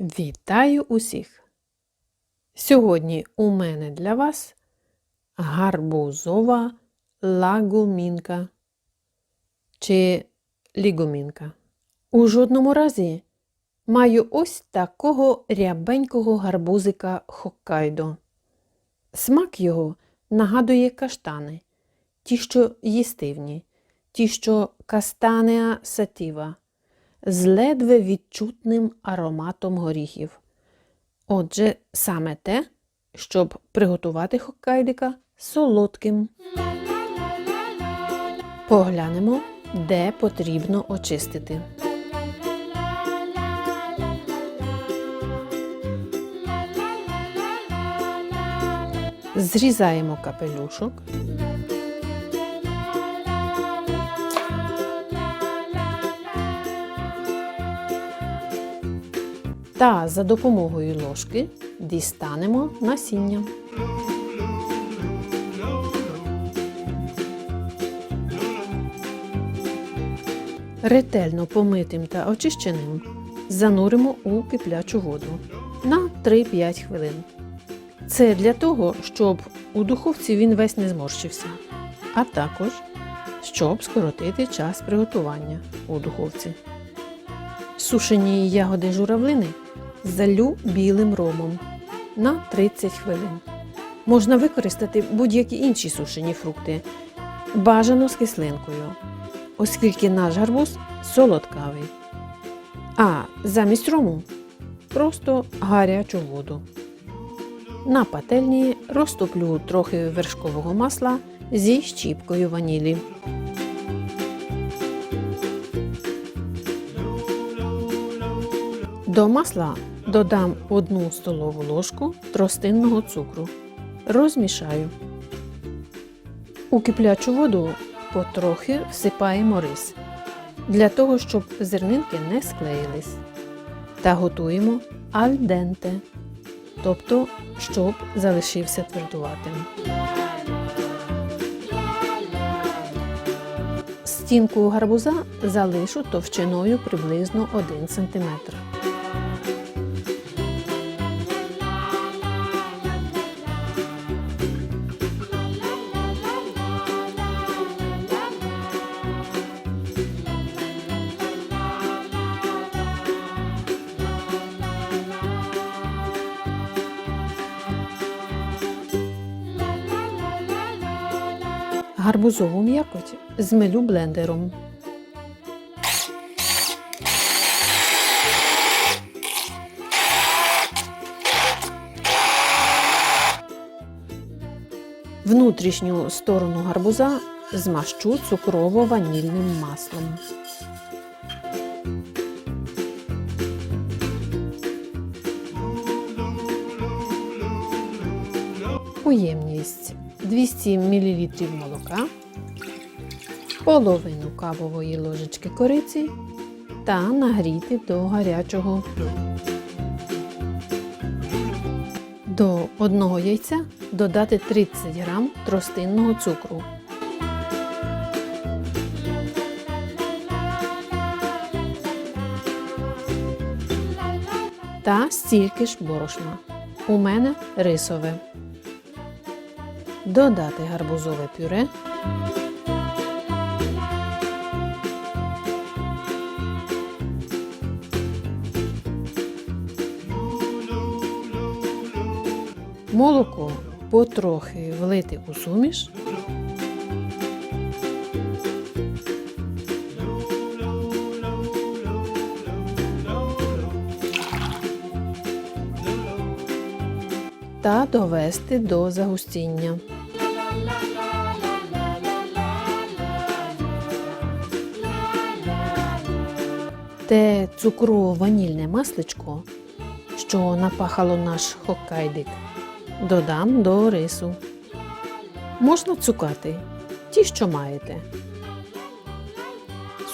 Вітаю усіх! Сьогодні у мене для вас гарбузова лагумінка чи лігумінка. У жодному разі маю ось такого рябенького гарбузика Хоккайдо. Смак його нагадує каштани, ті, що їстивні, ті, що кастанеа сатіва, з ледве відчутним ароматом горіхів. Отже, саме те, щоб приготувати хоккайдика солодким. Поглянемо, де потрібно очистити. Зрізаємо капелюшок. Та за допомогою ложки дістанемо насіння. Ретельно помитим та очищеним зануримо у киплячу воду на 3-5 хвилин. Це для того, щоб у духовці він весь не зморщився, а також щоб скоротити час приготування у духовці. Сушені ягоди журавлини залю білим ромом на 30 хвилин. Можна використати будь-які інші сушені фрукти, бажано з кислинкою, оскільки наш гарбуз солодкавий. А замість рому просто гарячу воду. На пательні розтоплю трохи вершкового масла зі щіпкою ванілі. До масла додам 1 столову ложку тростинного цукру. Розмішаю. У киплячу воду потрохи всипаємо рис для того, щоб зернинки не склеїлись. Та готуємо аль денте, тобто, щоб залишився твердуватим. Стінку гарбуза залишу товщиною приблизно 1 см. Гарбузову м'якоть змелю блендером. Внутрішню сторону гарбуза змащу цукрово-ванільним маслом. У ємність 200 мл молока, половину кавової ложечки кориці та нагріти до гарячого. До одного яйця додати 30 г тростинного цукру. Та стільки ж борошна. У мене рисове. Додати гарбузове пюре. Молоко потрохи влити у суміш. Та довести до загустіння. Те цукрово-ванільне масличко, що напахало наш хоккайдик, додам до рису. Можна цукати ті, що маєте.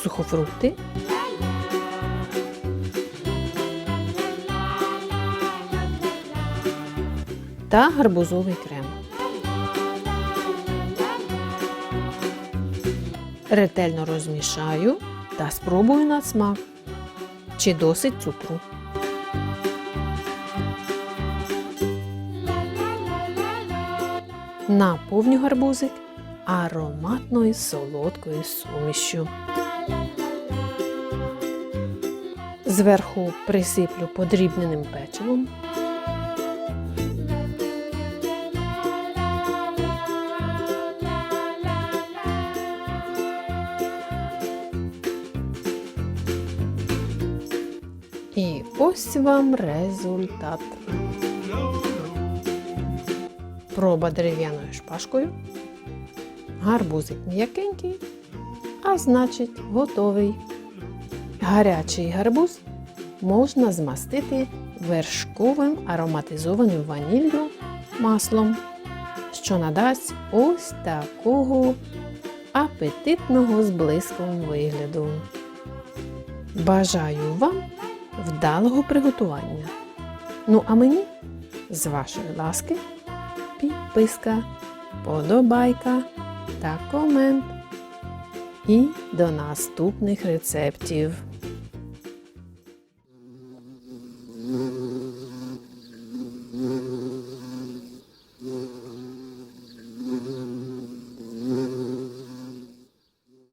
Сухофрукти. Та гарбузовий крем. Ретельно розмішаю та спробую на смак, чи досить цукру. Наповню гарбузик ароматною солодкою сумішю. Зверху присиплю подрібненим печивом. Ось вам результат. Проба дерев'яною шпажкою. Гарбузик м'якенький, а значить готовий. Гарячий гарбуз можна змастити вершковим ароматизованим ваніллю маслом, що надасть ось такого апетитного з вигляду. Бажаю вам вдалого приготування. Ну а мені, з вашої ласки, підписка, подобайка та комент. І до наступних рецептів.